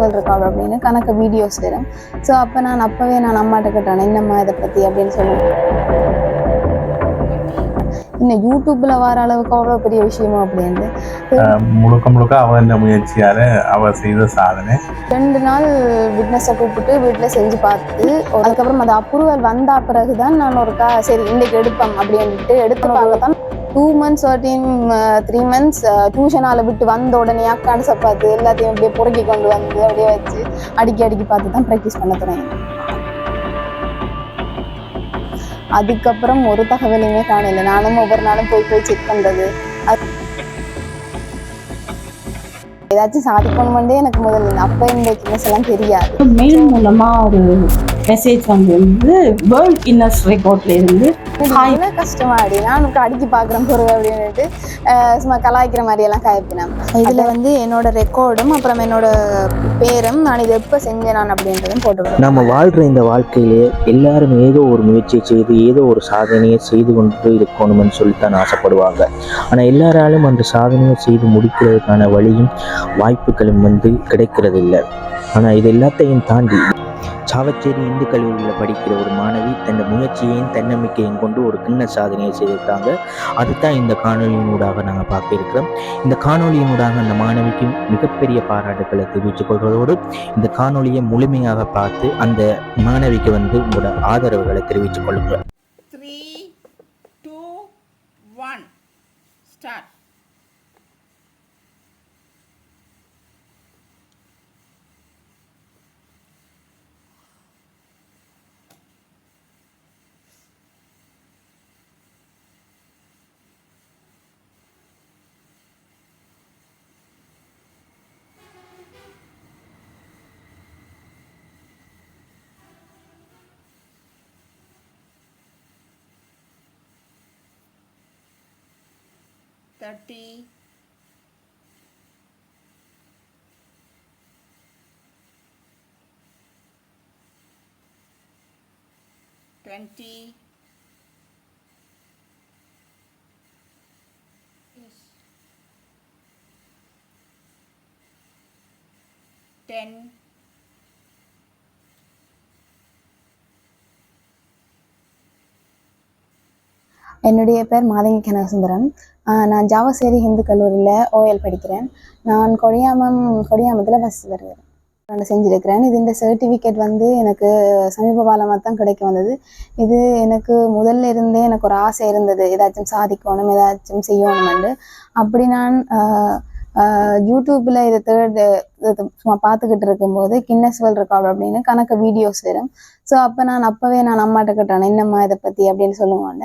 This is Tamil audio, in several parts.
வேர்ல்ட் ரெக்கார்ட் அப்படின்னு கணக்கு வீடியோஸ் வரும். ஸோ அப்போ நான் அப்போவே நான் அம்மாட்ட கேட்டேன் என்னம்மா இதை பற்றி அப்படின்னு சொல்லி. இன்னும் யூடியூப்பில் வர அளவுக்கு அவ்வளோ பெரிய விஷயமா அப்படின்னு முழுக்க முழுக்க அவன் முயற்சியால அவ செய்த சாதனை. ரெண்டு நாள் விட்னஸை கூப்பிட்டு வீட்டில் செஞ்சு பார்த்து அதுக்கப்புறம் அந்த அப்ரூவல் வந்த பிறகு தான் நான் ஒருக்கா சரி இன்னைக்கு எடுப்போம் அப்படின்ட்டு எடுத்து பார்க்க தான் two months thirteen three months டியூஷனால் விட்டு வந்த உடனே அக்காடு சப்பாத்து எல்லாத்தையும் அப்படியே புறக்கி கொண்டு வந்து அப்படியே வச்சு அடிக்கி அடிக்கி பார்த்து தான் ப்ராக்டிஸ் பண்ண தொடங்கினேன் அதுக்கப்புறம் ஒரு தகவலையுமே காணல. நானும் ஒவ்வொரு நாளும் போய் போய் செக் பண்ணுறது அது ஏதாச்சும் சாதிக்கணுமெண்டே எனக்கு முதல்ல அப்போ இந்த எல்லாம் தெரியாது. மெயில் மூலமா ஒரு மெசேஜ் வந்து வேர்ல்ட் கின்னஸ் ரெக்கார்ட்ல இருந்து. என்ன கஷ்டமா அடி நான் இப்ப அடிக்கி பாக்குறேன் பொருள் அப்படின்னுட்டு அஹ் சும்மா கலாய்க்கிற மாதிரி எல்லாம் காய்ப்பினேன் இதுல வந்து என்னோட ரெக்கார்டும் அப்புறம் என்னோட பேரும் நான் இதை எப்ப செஞ்சேன் நான் அப்படின்றதும் போட்டு நம்ம வாழ்கிற இந்த வாழ்க்கையிலே எல்லாரும் ஏதோ ஒரு முயற்சியை செய்து ஏதோ ஒரு சாதனையை செய்து கொண்டு இருக்கணும்னு சொல்லித்தான் ஆசைப்படுவாங்க. ஆனால் எல்லாராலும் அந்த சாதனையை செய்து முடிக்கிறதுக்கான வழியும் வாய்ப்புகளும் வந்து கிடைக்கிறது இல்லை ஆனால் இது எல்லாத்தையும் தாண்டி சாவச்சேரி இந்து கல்லூரியில் படிக்கிற ஒரு மாணவி தன் முயற்சியையும் தன்னம்பிக்கையும் கொண்டு ஒரு கிண்ண சாதனையை செய்திருக்காங்க. அதுதான் இந்த காணொலியினூடாக நாங்கள் பார்க்க இருக்கிறோம் இந்த காணொலியினூடாக அந்த மாணவிக்கு மிகப்பெரிய பாராட்டுக்களை தெரிவித்துக் கொள்வதோடு இந்த காணொலியை முழுமையாக பார்த்து அந்த மாணவிக்கு வந்து உங்களோட ஆதரவுகளை தெரிவித்துக் கொள்ளுங்கள். Thirty. Twenty. Yes. Ten. என்னுடைய பேர் மாதங்கி கனகசுந்தரம். நான் ஜாவசேரி ஹிந்து கல்லூரியில் ஓஎல் படிக்கிறேன். நான் கொடியாமம் கொடியாமத்தில் பஸ் வருகிறேன் நான் செஞ்சுருக்கிறேன். இது இந்த சர்டிஃபிகேட் வந்து எனக்கு சமீப காலமாக தான் கிடைக்க வந்தது. இது எனக்கு முதல்ல இருந்தே எனக்கு ஒரு ஆசை இருந்தது. ஏதாச்சும் சாதிக்கணும் ஏதாச்சும் செய்யணும்னு அப்படி நான் யூடியூப்பில் இதை தேர்ட் சும்மா பார்த்துக்கிட்டு இருக்கும்போது கின்னஸ் வேர்ல்ட் ரெக்கார்டு அப்படின்னு கணக்கு வீடியோஸ் வரும். ஸோ அப்போ நான் அப்போவே நான் அம்மாட்ட கேட்டேன் என்னம்மா இதை பற்றி அப்படின்னு சொல்லுவாங்க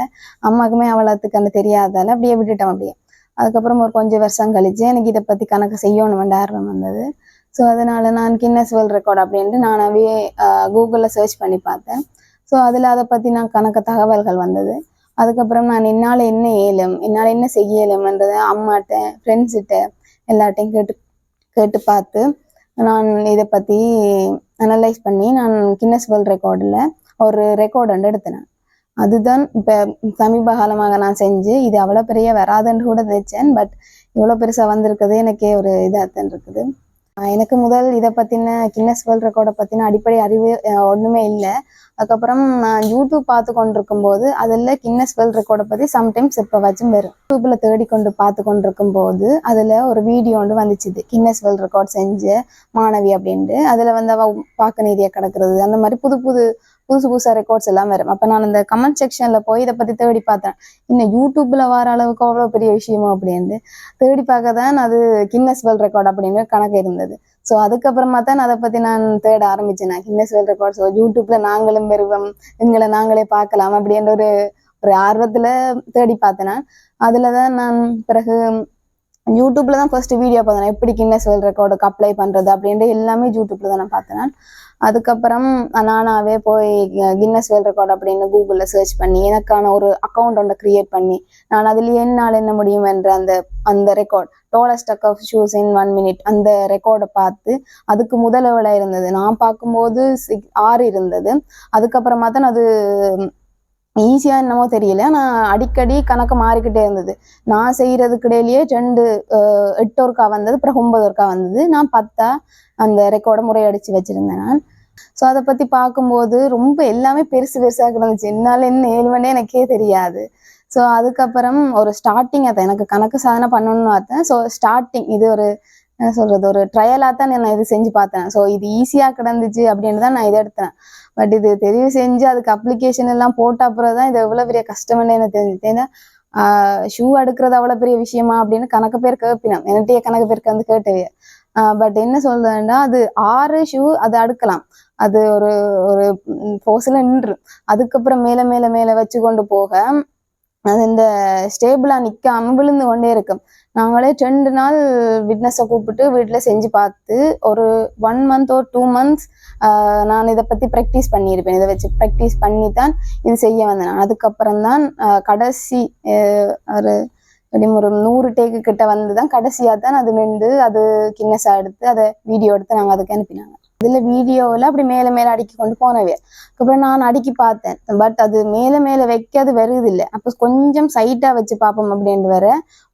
அம்மாக்குமே அவ்வளோத்துக்கு அந்த தெரியாதால அப்படியே விட்டுட்டேன் அப்படியே. அதுக்கப்புறம் ஒரு கொஞ்சம் வருஷம் கழிச்சு எனக்கு இதை பற்றி கணக்கு செய்யணுமெண்டு ஆர்வம் வந்தது. ஸோ அதனால நான் கின்னஸ் வேர்ல்ட் ரெக்கார்டு அப்படின்ட்டு நானாவே கூகுளில் சர்ச் பண்ணி பார்த்தேன். ஸோ அதில் அதை பற்றி நான் கணக்கு தகவல்கள் வந்தது. அதுக்கப்புறம் நான் என்னால் என்ன ஏலும் என்னால் என்ன செய்ய இயலும்ன்றதை அம்மாட்ட ஃப்ரெண்ட்ஸ்கிட்ட எல்லார்ட்டையும் கேட்டு கேட்டு பார்த்து நான் இதை பற்றி அனலைஸ் பண்ணி நான் கின்னஸ் வேர்ல்ட் ரெக்கார்டில் ஒரு ரெக்கார்டு வந்து எடுத்தேன். அதுதான் இப்போ சமீப காலமாக நான் செஞ்சு இது அவ்வளோ பெரிய வராதுன்னு கூட நினைச்சேன் பட் இவ்வளோ பெருசாக வந்திருக்குது எனக்கே ஒரு இதாகத்தான் இருக்குது. எனக்கு முதல் இதை பற்றின கின்னஸ் வேர்ல்ட் ரெக்கார்டை பற்றின அடிப்படை அறிவு ஒன்றுமே ஒண்ணுமே இல்லை. அதுக்கப்புறம் நான் யூடியூப் பார்த்து கொண்டிருக்கும் போது அதில் கின்னஸ் வேர்ல்ட் ரெக்கார்டை பற்றி சம்டைம்ஸ் இப்போ வச்சும் வரும். யூடியூப்ல தேடி கொண்டு பார்த்து கொண்டிருக்கும் போது அதில் ஒரு வீடியோ ஒன்று வந்துச்சுது. கின்னஸ் வேர்ல்ட் ரெக்கார்ட் செஞ்ச மாணவி அப்படின்ட்டு. அதில் வந்து அவ பார்க்க நிறைய கிடக்கிறது அந்த மாதிரி புது புது புதுசு புதுசாக ரெக்கார்ட்ஸ் எல்லாம் வரும். அப்போ நான் அந்த கமெண்ட் செக்ஷனில் போய் இதை பற்றி தேடி பார்த்தேன். இன்னும் யூடியூப்பில் வர அளவுக்கு அவ்வளோ பெரிய விஷயமோ அப்படின்ட்டு. தேடி பார்க்க தான் அது கின்னஸ் வேர்ல்ட் ரெக்கார்ட் அப்படின்னு கணக்கு இருந்தது. ஸோ அதுக்கப்புறமா தான் அதை பற்றி நான் தேட ஆரம்பிச்சேன். நான் கின்னஸ் வேர்ல்ட் ரெக்கார்ட் ஸோ யூடியூப்ல நாங்களும் பெறுவோம் எங்களை நாங்களே பார்க்கலாம் அப்படின்ற ஒரு ஒரு ஆர்வத்தில் தேடி பார்த்தேன். நான் அதில் தான் நான் பிறகு யூடியூப்ல தான் ஃபர்ஸ்ட் வீடியோ பார்த்தேன். எப்படி கின்னஸ் வேர்ல்ட் ரெக்கார்டுக்கு அப்ளை பண்ணுறது அப்படின்ட்டு எல்லாமே யூடியூப்ல தான் நான் பார்த்தேன். நான் அதுக்கப்புறம் நானாவே போய் கின்னஸ் வேர்ல்ட் ரெக்கார்ட் அப்படின்னு கூகுளில் சர்ச் பண்ணி எனக்கான ஒரு அக்கௌண்ட் ஒன்றை கிரியேட் பண்ணி நான் அதில் என்னால் என்ன முடியும் என்ற அந்த அந்த record tallest stack of shoes in one minute அந்த ரெக்கார்டை பார்த்து அதுக்கு முதல் எவ்வளோ இருந்தது? நான் பார்க்கும்போது சிக் ஆறு இருந்தது. அதுக்கப்புறமா தான் அது ஈஸியாக என்னமோ தெரியல. நான் அடிக்கடி கணக்கு மாறிக்கிட்டே இருந்தது. நான் செய்கிறதுக்கிடையிலேயே ரெண்டு எட்டு ஒருக்கா வந்தது அப்புறம் ஒன்பது ஒருக்கா வந்தது. நான் பத்தா அந்த ரெக்கார்டை முறையடிச்சு வச்சுருந்தேன் நான். ஸோ அதை பற்றி பார்க்கும்போது ரொம்ப எல்லாமே பெருசு பெருசாக கிடந்துச்சு. என்னால் என்ன ஏழு மணி எனக்கே தெரியாது. ஸோ அதுக்கப்புறம் ஒரு ஸ்டார்டிங் அதை எனக்கு கணக்கு சாதனை பண்ணணும்னு பார்த்தேன். ஸோ ஸ்டார்டிங் இது ஒரு என்ன சொல்றது ஒரு ட்ரையலாக தான் நான் இது செஞ்சு பார்த்தேன். ஸோ இது ஈஸியாக கிடந்துச்சு அப்படின்னு தான் நான் இதை எடுத்தேன். பட் இது தெரிவு செஞ்சு அதுக்கு அப்ளிகேஷன் எல்லாம் போட்ட அப்புறம் தான் இது எவ்வளோ பெரிய கஷ்டம்னு எனக்கு தெரிஞ்சுது. ஏன்னா ஷூ எடுக்கிறது அவ்வளோ பெரிய விஷயமா அப்படின்னு கணக்கு பேர் கேட்பினோம் என்னட்டையே கணக்கு பேருக்கு வந்து கேட்டவே. பட் என்ன சொல்றேன்னா அது ஆறு ஷூ அது அடுக்கலாம். அது ஒரு ஒரு ஃபோர்ஸில் நின்று. அதுக்கப்புறம் மேலே மேலே மேலே வச்சு கொண்டு போக அது இந்த ஸ்டேபிளாக நிற்காம விழுந்து கொண்டே இருக்கும். நாங்களே ரெண்டு நாள் விட்னஸை கூப்பிட்டு வீட்டில் செஞ்சு பார்த்து ஒரு ஒன் மந்த் ஒரு டூ மந்த்ஸ் நான் இதை பற்றி ப்ராக்டிஸ் பண்ணியிருப்பேன். இதை வச்சு ப்ராக்டிஸ் பண்ணி தான் இது செய்ய வந்தேன். அதுக்கப்புறம் தான் கடைசி ஆஹ் ஒரு எப்படியும் ஒரு நூறு டேக்கு கிட்ட வந்து தான் கடைசியாக தான் அது நின்று அது கின்னஸாக எடுத்து அதை வீடியோ எடுத்து நாங்கள் அதுக்கு அனுப்பினாங்க. இதில் வீடியோவில் அப்படி மேலே மேலே அடுக்கி கொண்டு போனவே. அதுக்கப்புறம் நான் அடுக்கி பார்த்தேன். பட் அது மேலே மேலே வைக்க அது வருது இல்ல அப்போ கொஞ்சம் சைட்டாக வச்சு பார்ப்போம் அப்படின்ட்டு வர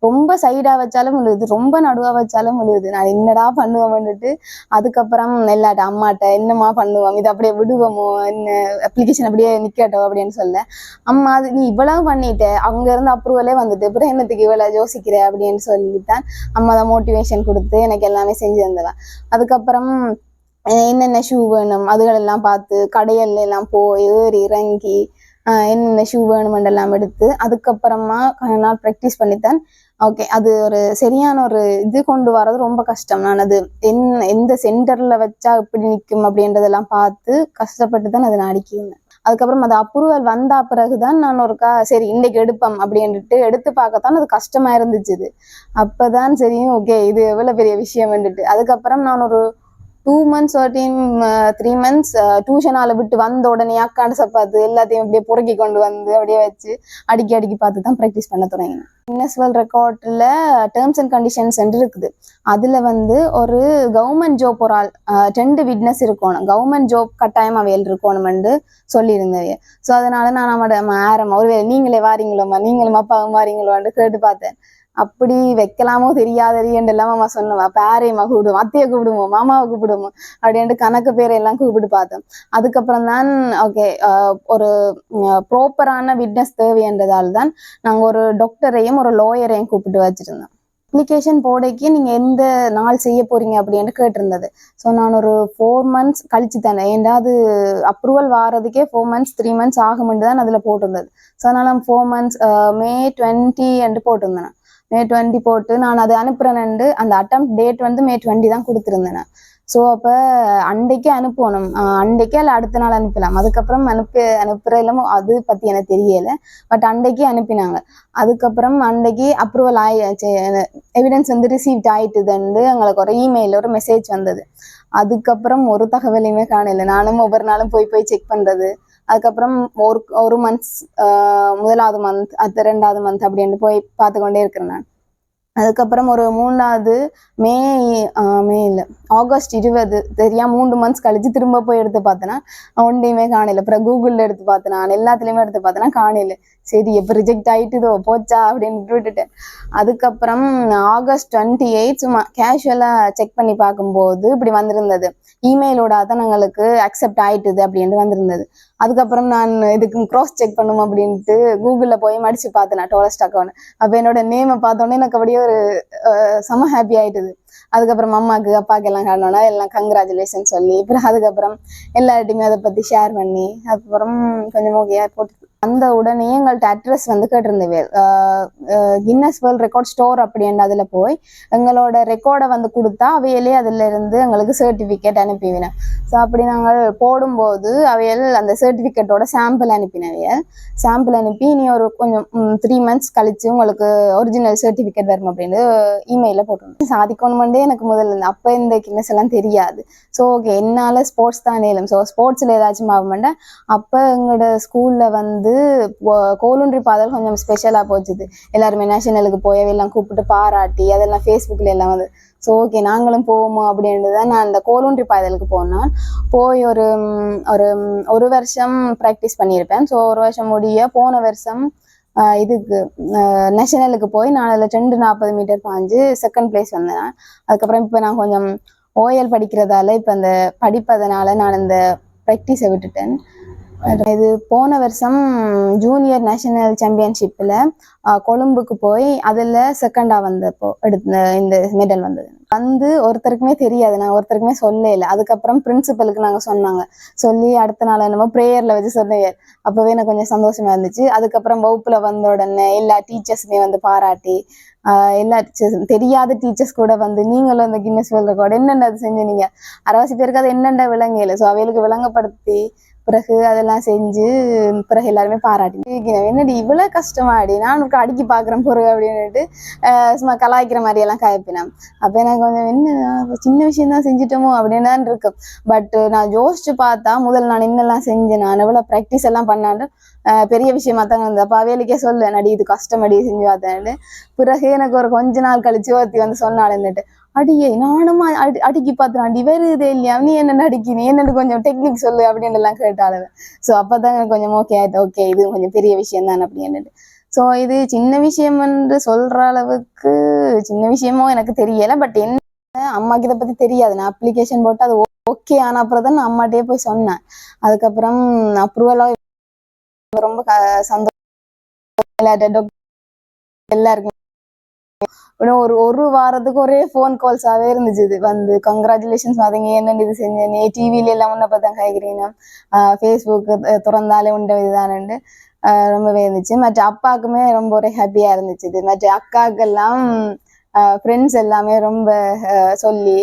ரொம்ப சைடாக வச்சாலும் விழுது. ரொம்ப நடுவாக வச்சாலும் விழுது. நான் என்னடா பண்ணுவோம்னுட்டு அதுக்கப்புறம் எல்லாட்ட அம்மாட்ட என்னம்மா பண்ணுவோம்? இது அப்படியே விடுவோமோ? என்ன அப்ளிகேஷன் அப்படியே நிற்கட்டும் அப்படின்னு சொல்ல. அம்மா அது நீ இவ்வளவு பண்ணிட்ட. அங்க இருந்து அப்ரூவலே வந்துட்டு. அப்புறம் என்னத்துக்கு இவ்வளவு யோசிக்கிற? அப்படின்னு சொல்லித்தான். அம்மா தான் மோட்டிவேஷன் கொடுத்து எனக்கு எல்லாமே செஞ்சு தந்தவன் அதுக்கப்புறம் என்னென்ன ஷூ வேணும் அதுகளெல்லாம் பார்த்து கடையல்ல எல்லாம் போய் ஏறி இறங்கி என்னென்ன ஷூ வேணுமெண்டெல்லாம் எடுத்து அதுக்கப்புறமா கொஞ்ச நாள் ப்ராக்டிஸ் பண்ணித்தான். ஓகே அது ஒரு சரியான ஒரு இது கொண்டு வர்றது ரொம்ப கஷ்டம். நான் அது என் எந்த சென்டர்ல வச்சா எப்படி நிற்கும் அப்படின்றதெல்லாம் பார்த்து கஷ்டப்பட்டு தான் அதை நான் அடிக்கிருந்தேன் அதுக்கப்புறம் அது அப்ரூவல் வந்த பிறகுதான் நான் ஒருக்கா சரி இன்னைக்கு எடுப்போம் அப்படின்ட்டு எடுத்து பார்க்கத்தான் அது கஷ்டமா இருந்துச்சு இது. அப்பதான் சரி ஓகே இது எவ்வளவு பெரிய விஷயம் வந்துட்டு அதுக்கப்புறம் நான் ஒரு two months team three months டியூஷனால விட்டு வந்த உடனே அக்காண்டு பார்த்து எல்லாத்தையும் அப்படியே பொறுக்கி கொண்டு வந்து அப்படியே வச்சு அடிக்கி அடிக்கி பார்த்து தான் ப்ராக்டிஸ் பண்ண தொடங்கினேன் கின்னஸ் ரெக்கார்டில் டேர்ம்ஸ் அண்ட் கண்டிஷன்ஸ் இருக்குது. அதில் வந்து ஒரு கவர்மெண்ட் ஜாப் ஒரு ஆள் அஹ், ரெண்டு விட்னஸ் இருக்கணும். கவர்மெண்ட் ஜாப் கட்டாயம் அவையில் இருக்கணும்னு சொல்லியிருந்தேன் ஸோ அதனால நான் நம்மட ஆரம்ப ஒருவேளை நீங்களே வாரீங்களோம்மா? நீங்களும் அப்பாவும் வாரீங்களோன்னு கேட்டு பார்த்தேன். அப்படி வைக்கலாமோ தெரியாதடி எல்லாம் மாமா சொன்னவா. பேரையம்மா கூப்பிடுவோம் அத்தையை கூப்பிடுவோம் மாமாவை கூப்பிடுவோம் அப்படின்ட்டு கணக்கு பேரை எல்லாம் கூப்பிட்டு பார்த்தோம். அதுக்கப்புறம் தான் ஓகே ஒரு ப்ராப்பரான விட்னஸ் தேவைன்றதால தான் நாங்கள் ஒரு டாக்டரையும் ஒரு லாயரையும் கூப்பிட்டு வச்சிருந்தோம். அப்ளிகேஷன் போடைக்கு நீங்கள் எந்த நாள் செய்ய போறீங்க அப்படின்ட்டு கேட்டிருந்தது. ஸோ நான் ஒரு ஃபோர் மந்த்ஸ் கழிச்சு தானே ஏன்டா அது அப்ரூவல் வாரதுக்கே ஃபோர் மந்த்ஸ் த்ரீ மந்த்ஸ் ஆகும்னு தான் அதில் போட்டிருந்தது. ஸோ அதனால் ஃபோர் மந்த்ஸ் மே டுவெண்ட்டி என்று போட்டிருந்தேன் மே டுவெண்ட்டி போட்டு நான் அதை அனுப்புறேன்னு அந்த அட்டம் டேட் வந்து மே டுவெண்ட்டி தான் கொடுத்துருந்தேன் நான். ஸோ அப்போ அன்றைக்கே அனுப்பணும் அன்றைக்கே இல்லை அடுத்த நாள் அனுப்பலாம். அதுக்கப்புறம் அனுப்பி அனுப்புகிற இல்லாம அது பற்றி எனக்கு தெரியலை. பட் அன்றைக்கே அனுப்பினாங்க. அதுக்கப்புறம் அன்றைக்கி அப்ரூவல் ஆகி எவிடன்ஸ் வந்து ரிசீவ்ட் ஆயிட்டுதுன்னு எங்களுக்கு ஒரு இமெயில் ஒரு மெசேஜ் வந்தது. அதுக்கப்புறம் ஒரு தகவலையுமே காணலை. நானும் ஒவ்வொரு நாளும் போய் போய் செக் பண்ணுறது அதுக்கப்புறம் ஒரு ஒரு மந்த்ஸ் முதலாவது மந்த் அடுத்த ரெண்டாவது மந்த் அப்படின்னு போய் பார்த்து கொண்டே இருக்கிறேன் நான். அதுக்கப்புறம் ஒரு மூணாவது மே ஆஹ் மே இல்லை ஆகஸ்ட் இருபது தெரியா மூணு மந்த்ஸ் கழிச்சு திரும்ப போய் எடுத்து பார்த்தேன்னா ஒன்றையுமே காணல. அப்புறம் கூகுளில் எடுத்து பார்த்தேன் நான் எல்லாத்துலேயுமே எடுத்து பார்த்தேன்னா காணல. சரி எப்போ ரிஜெக்ட் ஆயிட்டுதோ போச்சா அப்படின்னு விட்டுட்டேன் அதுக்கப்புறம் ஆகஸ்ட் டுவெண்ட்டி எயிட் சும்மா கேஷுவலாக செக் பண்ணி பார்க்கும்போது இப்படி வந்திருந்தது. இமெயிலோட அதனங்களுக்கு எங்களுக்கு அக்செப்ட் ஆயிட்டுது அப்படின்ட்டு வந்திருந்தது. அதுக்கப்புறம் நான் இதுக்கு க்ராஸ் செக் பண்ணும் அப்படின்ட்டு கூகுளில் போய் மடிச்சு பார்த்தேன் நான் டோலஸ்ட் அக்கௌண்ட் அப்போ என்னோட நேமை பார்த்தோன்னே எனக்கு அப்படியே ஒரு செம ஹாப்பி ஆயிட்டுது. அதுக்கப்புறம் அம்மாக்கு அப்பாவுக்கு எல்லாம் காணோன்னா எல்லாம் கங்க்ராச்சுலேஷன் சொல்லி அப்புறம் அதுக்கப்புறம் எல்லார்ட்டையுமே அதை பற்றி ஷேர் பண்ணி அதுக்கப்புறம் கொஞ்சம் ஓகே போட்டு அந்த உடனே எங்கள்கிட்ட அட்ரஸ் வந்து கேட்டிருந்தவே. கின்னஸ் வேர்ல்ட் ரெக்கார்ட் ஸ்டோர் அப்படின்னு அதில் போய் எங்களோட ரெக்கார்டை வந்து கொடுத்தா அவையிலே அதில் இருந்து எங்களுக்கு சர்டிஃபிகேட் அனுப்பிவினேன். ஸோ அப்படி நாங்கள் போடும்போது அவையல் அந்த சர்டிஃபிகேட்டோட சாம்பிள் அனுப்பினவையல் சாம்பிள் அனுப்பி இனி ஒரு கொஞ்சம் த்ரீ மந்த்ஸ் கழித்து உங்களுக்கு ஒரிஜினல் சர்டிஃபிகேட் வரும் அப்படின்னு இமெயிலில் போட்டிருந்தோம் சாதிக்கணுமெண்டே எனக்கு முதல்ல அப்போ இந்த கின்னஸ் எல்லாம் தெரியாது. ஸோ ஓகே என்னால் ஸ்போர்ட்ஸ் தான் நேலும் ஸோ ஸ்போர்ட்ஸில் ஏதாச்சும் ஆகுமெண்டா அப்போ எங்களோட ஸ்கூலில் வந்து கோலுன்றி பாதல் கொஞ்சம் ஸ்பெஷலாக போச்சுது. எல்லாருமே நேஷனலுக்கு போய் எல்லாம் கூப்பிட்டு பாராட்டி அதெல்லாம் ஃபேஸ்புக்கில் எல்லாம் வந்து ஸோ ஓகே நாங்களும் போவோமோ? அப்படின்றது தான் நான் அந்த கோலுன்றி பாதலுக்கு போனேன். போய் ஒரு ஒரு ஒரு வருஷம் ப்ராக்டிஸ் பண்ணியிருப்பேன். ஸோ ஒரு வருஷம் முடிய போன வருஷம் இதுக்கு நேஷனலுக்கு போய் நான் அதில் ரெண்டு நாற்பது மீட்டர் பாஞ்சு செகண்ட் பிளேஸ் வந்தேன். அதுக்கப்புறம் இப்போ நான் கொஞ்சம் ஓஎல் படிக்கிறதால இப்போ அந்த படிப்பதனால நான் இந்த ப்ராக்டிஸை விட்டுட்டேன். இது போன வருஷம் ஜூனியர் நேஷனல் சாம்பியன்ஷிப்பில் கொழும்புக்கு போய் அதில் செகண்டாக வந்தப்போ எடுத்த இந்த மெடல் வந்தது. வந்து ஒருத்தருக்குமே தெரியாது நான் ஒருத்தருக்குமே சொல்லல அதுக்கப்புறம் பிரின்சிபலுக்கு நாங்கள் சொன்னாங்க. சொல்லி அடுத்த நாள் என்னமோ ப்ரேயரில் வச்சு சொன்னீங்க. அப்போவே எனக்கு கொஞ்சம் சந்தோஷமா இருந்துச்சு. அதுக்கப்புறம் வகுப்புல வந்த உடனே எல்லா டீச்சர்ஸுமே வந்து பாராட்டி ஆஹ் எல்லா டீச்சர்ஸும் தெரியாத டீச்சர்ஸ் கூட வந்து நீங்களும் அந்த கின்னஸ் வேர்ல்ட் ரெக்கார்டு என்னென்ன அது செஞ்சு நீங்கள் அரவாசி பேருக்கு அது என்னென்ன விளங்கல ஸோ அவைகளுக்கு விளங்கப்படுத்தி பிறகு அதெல்லாம் செஞ்சு பிறகு எல்லாருமே பாராட்டி. என்னடி இவ்வளோ கஷ்டமாடி நான் உனக்கு அடுக்கி பார்க்குறேன் பொருள் அப்படின்னுட்டு சும்மா கலாய்க்கிற மாதிரி எல்லாம் காய்ப்பினேன். அப்போ எனக்கு கொஞ்சம் என்ன சின்ன விஷயம் தான் செஞ்சிட்டோமோ? அப்படின்னு தான் இருக்கும். பட் நான் யோசிச்சு பார்த்தா முதல்ல நான் என்னெல்லாம் செஞ்சேன் நான் எவ்வளோ ப்ராக்டிஸ் எல்லாம் பண்ணாலும் பெரிய விஷயமா தாங்க இருந்தது. அப்போ அவைகளுக்கே சொல்லு நடி இது கஷ்டமடி செஞ்சு பார்த்தேன்ட்டு பிறகு எனக்கு ஒரு கொஞ்ச நாள் கழிச்சு ஒருத்தி வந்து சொன்னாளுன்னுட்டு அடியே நானும் அடி அடிக்கி பார்த்துறான் அடி வேறு இதே இல்லையா? நீ என்ன அடிக்கி நீ என்னன்னு கொஞ்சம் டெக்னிக் சொல்லு அப்படின்னு எல்லாம் கேட்டாளுவேன் ஸோ அப்போதான் எனக்கு கொஞ்சம் ஓகே ஆயிட்டு ஓகே இது கொஞ்சம் பெரிய விஷயம் தான் அப்படின்னுட்டு ஸோ இது சின்ன விஷயம் என்று சொல்ற அளவுக்கு சின்ன விஷயமோ எனக்கு தெரியல. பட் என்ன அம்மாக்கு இதை பத்தி தெரியாது. நான் அப்ளிகேஷன் போட்டு அது ஓகே ஆன அப்புறம் தான் நான் அம்மாட்டே போய் சொன்னேன். அதுக்கப்புறம் அப்ரூவலாக ரொம்ப சந்தோஷம். எல்லாருக்கும் இன்னும் ஒரு ஒரு வாரத்துக்கு ஒரே ஃபோன் கால்ஸாவே இருந்துச்சு இது வந்து கங்க்ராச்சுலேஷன்ஸ் பார்த்தீங்க என்னென்ன இது செஞ்சேன் டிவில எல்லாம் முன்ன பார்த்தா காய்க்கிறீங்க ஃபேஸ்புக் திறந்தாலே உண்ட இதுதானு ரொம்பவே இருந்துச்சு மற்ற அப்பாவுக்குமே ரொம்ப ஒரே ஹாப்பியா இருந்துச்சு இது மற்ற அக்காக்கெல்லாம் ஃப்ரெண்ட்ஸ் எல்லாமே ரொம்ப அஹ், சொல்லி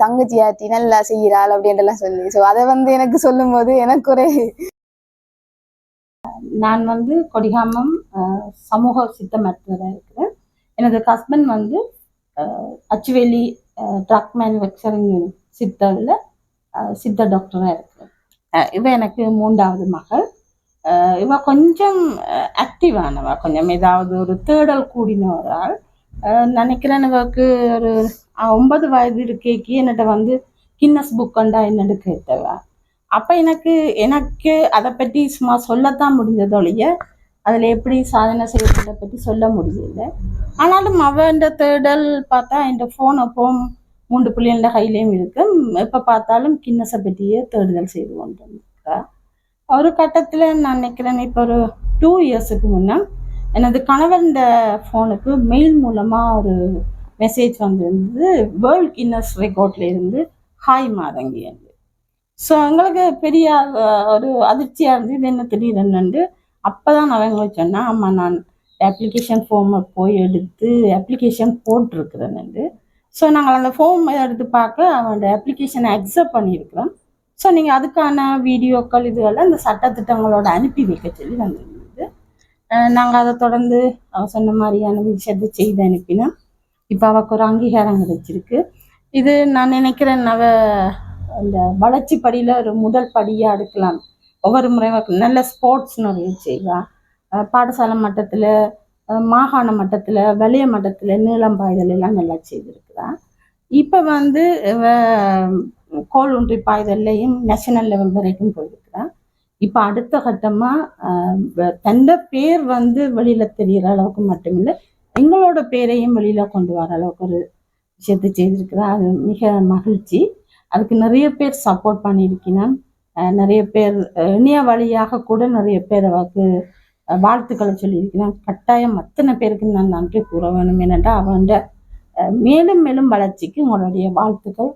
தங்கச்சி ஆட்டி நல்லா செய்கிறாள் அப்படின்றலாம் சொல்லி ஸோ அதை வந்து எனக்கு சொல்லும்போது எனக்கு ஒரு நான் வந்து கொடிகாமம் சமூக சித்த மருத்துவராக இருக்கிறேன் எனது ஹஸ்பண்ட் வந்து அச்சுவேலி ட்ரக் மேனுஃபேக்சரிங் சித்தாவில் சித்த டாக்டராக இருக்கு இவ எனக்கு மூன்றாவது மகள். இவ கொஞ்சம் ஆக்டிவானவ கொஞ்சம் ஏதாவது ஒரு தேடல் கூடின ஒரு ஆள். நினைக்கிறேன் இவக்கு ஒரு ஒன்பது வயது இருக்கேக்கு என்னட்ட வந்து கின்னஸ் புக்கண்டா என்னன்னு கேட்டவ? அப்போ எனக்கு எனக்கு அதை பற்றி சும்மா சொல்லத்தான் முடிஞ்சதொழிய அதில் எப்படி சாதனை செய்யறதை பற்றி சொல்ல முடியல. ஆனாலும் அவன்ட தேடல் பார்த்தா இந்த ஃபோன் அப்போ மூன்று பிள்ளைகள கையிலையும் இருக்கும் எப்போ பார்த்தாலும் கின்னஸை பற்றியே தேடுதல் செய்து கொண்டு இருக்கா ஒரு கட்டத்தில் நான் நினைக்கிறேன் இப்போ ஒரு டூ இயர்ஸுக்கு முன்னே எனது கணவன் ஃபோனுக்கு மெயில் மூலமாக ஒரு மெசேஜ் வந்திருந்தது. வேர்ல்ட் கின்னஸ் ரெக்கார்ட்ல இருந்து ஹாய் மாதங்கி என்று. ஸோ எங்களுக்கு பெரிய ஒரு அதிர்ச்சியாக இருந்தது. என்ன திடீரென்னு அப்போ தான் நான் எங்களுக்கு சொன்னேன் ஆமாம் நான் அப்ளிகேஷன் ஃபார்மை போய் எடுத்து அப்ளிகேஷன் போட்டிருக்கிறேன்னு ஸோ நாங்கள் அந்த ஃபார்ம் எடுத்து பார்க்க அவனோட அப்ளிகேஷனை அக்செப்ட் பண்ணியிருக்கிறோம். ஸோ நீங்கள் அதுக்கான வீடியோக்கள் இதுவெல்லாம் இந்த சட்டத்திட்டங்களோட அனுப்பி வைக்க சொல்லி வந்திருந்தது. நாங்கள் அதை தொடர்ந்து அவள் சொன்ன மாதிரியான விஷயத்தை செய்து அனுப்பினோம். இப்போ அவக்கு ஒரு அங்கீகாரம் கிடைச்சிருக்கு. இது நான் நினைக்கிறேன் அவ அந்த வளர்ச்சி படியில் ஒரு முதல் படியாக எடுக்கலாம் ஒவ்வொரு முறையும் நல்ல ஸ்போர்ட்ஸ் நிறைய செய்வா. பாடசாலை மட்டத்தில் மாகாண மட்டத்தில் வலிய மட்டத்தில் நீளம் பாய்தல் எல்லாம் நல்லா செய்திருக்கிறா இப்போ வந்து இவ கோல் ஒன்றி பாய்தல்லையும் நேஷனல் லெவல் வரைக்கும் போயிருக்கிறா இப்போ அடுத்த கட்டமாக தந்த பேர் வந்து வெளியில் தெரிகிற அளவுக்கு மட்டுமில்லை எங்களோட பேரையும் வெளியில் கொண்டு வர அளவுக்கு ஒரு விஷயத்தை செய்திருக்கிறா அது மிக மகிழ்ச்சி. அதுக்கு நிறைய பேர் சப்போர்ட் பண்ணியிருக்கிறேன் நிறைய பேர் இணைய வழியாக கூட நிறைய பேர் அவருக்கு வாழ்த்துக்களை சொல்லியிருக்கிறான் கட்டாயம் அத்தனை பேருக்கு நான் நன்றி கூற வேணும். ஏனென்றால் அவன் மேலும் மேலும் வளர்ச்சிக்கு உங்களுடைய வாழ்த்துக்கள்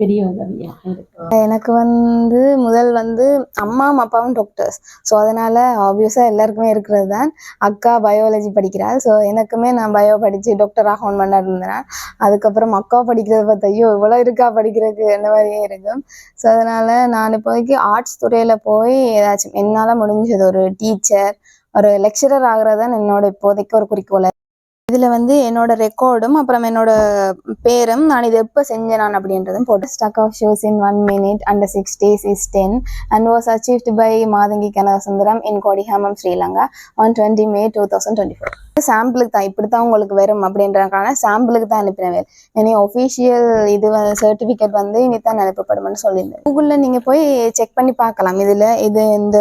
பெரிய உதவியாக இருக்கு. எனக்கு வந்து முதல் வந்து அம்மாவும் அப்பாவும் டாக்டர்ஸ் ஸோ அதனால ஆப்வியஸாக எல்லாருக்குமே இருக்கிறது தான். அக்கா பயாலஜி படிக்கிறாள். ஸோ எனக்குமே நான் பயோ படித்து டாக்டர் ஆகணும் பண்ண இருந்தேன் அதுக்கப்புறம் அக்கா படிக்கிறத பார்த்து ஐயோ இவ்வளோ இருக்கா படிக்கிறதுக்கு? என்ன மாதிரியே இருக்கும். ஸோ அதனால நான் இப்போதைக்கு ஆர்ட்ஸ் துறையில் போய் ஏதாச்சும் என்னால் முடிஞ்சது ஒரு டீச்சர் ஒரு லெக்சரர் ஆகிறது தான் என்னோட இப்போதைக்கு ஒரு குறிக்கோள் இதில் வந்து என்னோட ரெக்கார்டும் அப்புறம் என்னோட பேரும் நான் இது எப்போ செஞ்சேன் நான் அப்படின்றதும் போட்டு stack of shoes in one minute under six days is ten and was achieved by Mathangi Kanagasundaram in Kodikamam Sri Lanka on twenty May two thousand twenty four சாம்பிளுக்கு தான் இப்படி தான் உங்களுக்கு வரும் அப்படின்றதுக்கான சாம்பிளுக்கு தான் அனுப்பினேன் இனி ஒஃபிஷியல் இது சர்டிஃபிகேட் வந்து இனி தான் அனுப்பப்படும்னு சொல்லியிருந்தேன். கூகுளில் நீங்கள் போய் செக் பண்ணி பார்க்கலாம். இதில் இது இந்த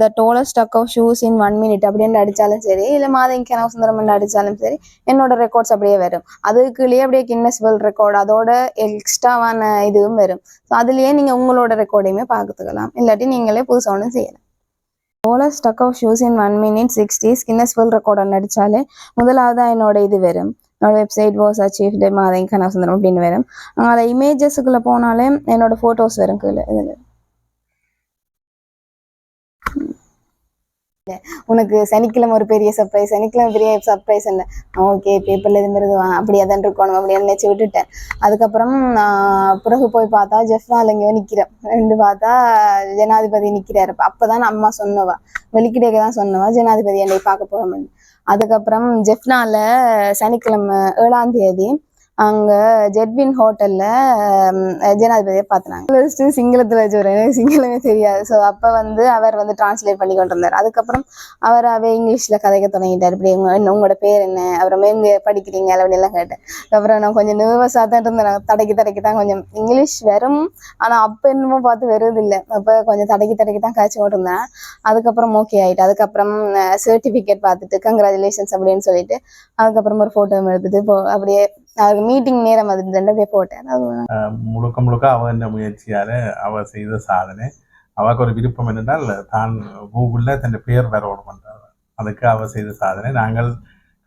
the tallest stack of shoes in one minute அப்படின்னு அடித்தாலும் சரி இல்லை மாதங்கி கனகசுந்தரம் அடித்தாலும் சரி என்னோட ரெக்கார்ட்ஸ் அப்படியே வரும். அதுக்குள்ளேயே அப்படியே கின்னஸ் வேர்ல்ட் ரெக்கார்டு அதோட எக்ஸ்ட்ராவான இதுவும் வரும். ஸோ அதுலேயே நீங்கள் உங்களோட ரெக்கார்டையுமே பார்த்துக்கலாம். இல்லாட்டி நீங்களே புதுசாக ஒன்றும் செய்யலாம். Taller stack of shoes in one minute sixty Guinness world record அடித்தாலே முதலாவதாக என்னோட இது வரும். என்னோட website was achieve achieved Mathangi Kanagasundaram அப்படின்னு வரும். அதில் இமேஜஸுக்குள்ளே போனாலே என்னோட ஃபோட்டோஸ் வரும் கீழே இதில். உனக்கு சனிக்கிழமை ஒரு பெரிய சர்ப்ரைஸ் சனிக்கிழமை பெரிய சர்ப்ரைஸ் என்ன ஓகே பேப்பர்ல இது மாதிரி அப்படியே தான் இருக்கணும் அப்படின்னு நினச்சி விட்டுட்டேன். அதுக்கப்புறம் பிறகு போய் பார்த்தா ஜெஃப்னால எங்கேயோ நிக்கிறேன். ரெண்டு பார்த்தா ஜனாதிபதி நிக்கிறாரு. அப்பதான் அம்மா சொன்னவா வெளிக்கிடையே தான் சொன்னவா ஜனாதிபதி என்னை பார்க்க போறோம்னு. அதுக்கப்புறம் ஜெஃப்னால சனிக்கிழமை ஏழாம் தேதி அங்க ஜெட்வின் ஹோட்டல்ல ஜனாதிபதியை பார்த்தாங்க சிங்களத்துல வச்சுறேன் சிங்களமே தெரியாது. ஸோ அப்ப வந்து அவர் வந்து டிரான்ஸ்லேட் பண்ணி கொண்டு இருந்தார் அதுக்கப்புறம் அவர் அவே இங்கிலீஷ்ல கதைக்க தொடங்கிட்டார். இப்படி என்ன உங்களோட பேர் என்ன? அப்புறமே எங்க படிக்கிறீங்க? அப்படி எல்லாம் கேட்டேன். அப்புறம் நான் கொஞ்சம் நர்வஸாக தான் இருந்தேன். தடைக்கு தடைக்கு தான் கொஞ்சம் இங்கிலீஷ் வரும் ஆனா அப்ப என்னமோ பார்த்து வருது இல்லை. அப்ப கொஞ்சம் தடைக்கு தடைக்கு தான் காய்ச்சி இருந்தேன் அதுக்கப்புறம் ஓகே ஆயிட்டு அதுக்கப்புறம் சர்டிஃபிகேட் பார்த்துட்டு கங்க்ராச்சுலேஷன்ஸ் அப்படின்னு சொல்லிட்டு அதுக்கப்புறம் ஒரு ஃபோட்டோ எடுத்துட்டு போ அப்படியே அவருக்கு மீட்டிங் நேரம் அது ரெண்டு பேர் போட்டேன். அது முழுக்க முழுக்க அவன் முயற்சியால அவ செய்த சாதனை. அவருக்கு ஒரு விருப்பம் என்னென்றால் தான் கூகுளில் தன் பேர் வரவோடு பண்றாரு அதுக்கு அவ செய்த சாதனை. நாங்கள்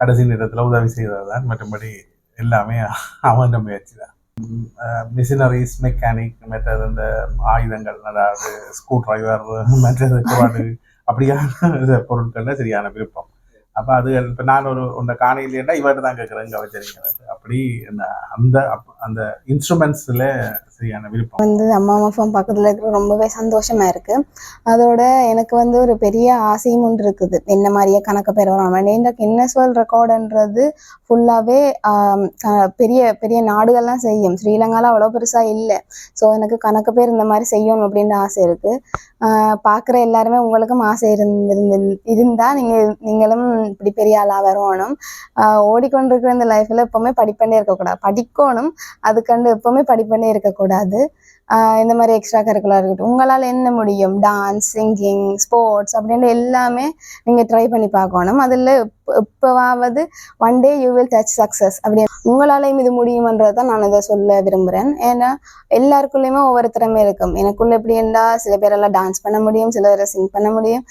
கடைசி நேரத்தில் உதவி செய்ததுதான். மற்றபடி எல்லாமே அவன் முயற்சி தான் மிஷினரிஸ் மெக்கானிக் மற்றது இந்த ஆயுதங்கள் அதாவது ஸ்க்ரூ டிரைவர் மற்றது அப்படியான பொருட்கள்ல சரியான விருப்பம். அப்போ அது இப்போ நான் ஒரு உன்னை காணையிலேன்னா இவர்கிட்ட தான் கேட்குறேன் இங்கே வச்சிருக்கிறது. அப்படி அந்த அப்- அந்த இன்ஸ்ட்ருமெண்ட்ஸில் சரியான விருப்பம். வந்து அம்மா அம்மா ஃபோன் பக்கத்தில் இருக்கிற ரொம்பவே சந்தோஷமா இருக்கு. அதோட எனக்கு வந்து ஒரு பெரிய ஆசையும் ஒன்று இருக்குது. என்ன மாதிரியே கணக்கு பேர் வரும். இந்த கின்னஸ் வேர்ல்ட் ரெக்கார்டுன்றது ஃபுல்லாகவே பெரிய பெரிய நாடுகள்லாம் செய்யும். ஸ்ரீலங்காலாம் அவ்வளோ பெருசாக இல்லை. ஸோ எனக்கு கணக்கு பேர் இந்த மாதிரி செய்யணும் அப்படின்ற ஆசை இருக்கு. பார்க்குற எல்லாருமே உங்களுக்கும் ஆசை இருந்திருந்து இருந்தால் நீங்கள் நீங்களும் இப்படி பெரிய ஆளாக வரணும் ஓடிக்கொண்டிருக்கிற இந்த லைஃப்பில் எப்போவுமே படிப்பண்ணே இருக்கக்கூடாது. படிக்கணும். அதுக்கண்டு எப்போவுமே படிப்பண்ணே இருக்கக்கூடாது. കൂടാതെ இந்த மாதிரி எக்ஸ்ட்ரா கரிக்குலர் இருக்கட்டும். உங்களால் என்ன முடியும்? டான்ஸ் சிங்கிங் ஸ்போர்ட்ஸ் அப்படின்ற எல்லாமே நீங்கள் ட்ரை பண்ணி பார்க்கணும். அதில் எப்போவாவது one day you will touch success அப்படி. உங்களாலையும் இது முடியுமன்றதை தான் நான் இதை சொல்ல விரும்புகிறேன் ஏன்னா எல்லாருக்குள்ளேயுமே ஒவ்வொரு திறமை இருக்கும். எனக்குள்ள எப்படி இருந்தால் சில பேரெல்லாம் டான்ஸ் பண்ண முடியும் சில பேரை சிங் பண்ண முடியும்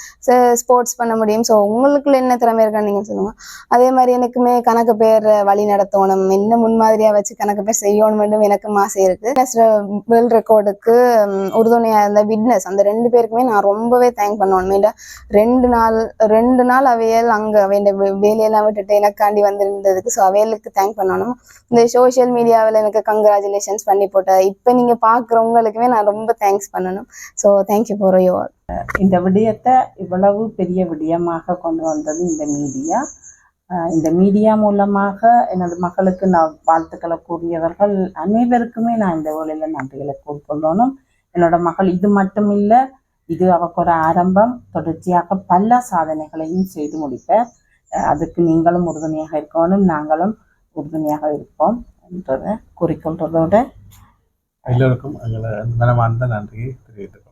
ஸ்போர்ட்ஸ் பண்ண முடியும். ஸோ உங்களுக்குள்ள என்ன திறமை இருக்கான்னு நீங்கள் சொல்லுங்கள் அதே மாதிரி எனக்குமே கணக்கு பேர் வழி நடத்தணும். என்ன முன்மாதிரியாக வச்சு கணக்கு பேர் செய்யணும் எனக்கும் ஆசை இருக்குது ரெக்கார்டுக்கு உறுதுணையாக இருந்த விட்னஸ் அந்த ரெண்டு பேருக்குமே நான் ரொம்பவே தேங்க் பண்ணணும் ஏன்டா ரெண்டு நாள் ரெண்டு நாள் அவையல் அங்கே அவைய வேலையெல்லாம் விட்டுட்டு எனக்காண்டி வந்திருந்ததுக்கு ஸோ அவையலுக்கு தேங்க் பண்ணணும். இந்த சோஷியல் மீடியாவில் எனக்கு கங்க்ராச்சுலேஷன்ஸ் பண்ணி போட்ட இப்போ நீங்கள் பார்க்குறவங்களுக்குமே நான் ரொம்ப தேங்க்ஸ் பண்ணணும். ஸோ தேங்க்யூ ஃபார் யோர் இந்த விடயத்தை இவ்வளவு பெரிய விடயமாக கொண்டு வந்தது இந்த மீடியா இந்த மீடியா மூலமாக எனது மகளுக்கு நான் வாழ்த்துக்களை கூறியவர்கள் அனைவருக்குமே நான் இந்த வேலையில் நன்றிகளை கூறிக்கொள்ளணும் என்னோட மகள் இது மட்டும் இல்லை இது அவக்கு ஒரு ஆரம்பம். தொடர்ச்சியாக பல சாதனைகளையும் செய்து முடிப்பேன். அதுக்கு நீங்களும் உறுதுணையாக இருக்கணும் நாங்களும் உறுதுணையாக இருப்போம் என்றதை குறிக்கொள்றதோட எல்லோருக்கும் எங்களை மனமார்ந்த நன்றியை தெரிவித்துக்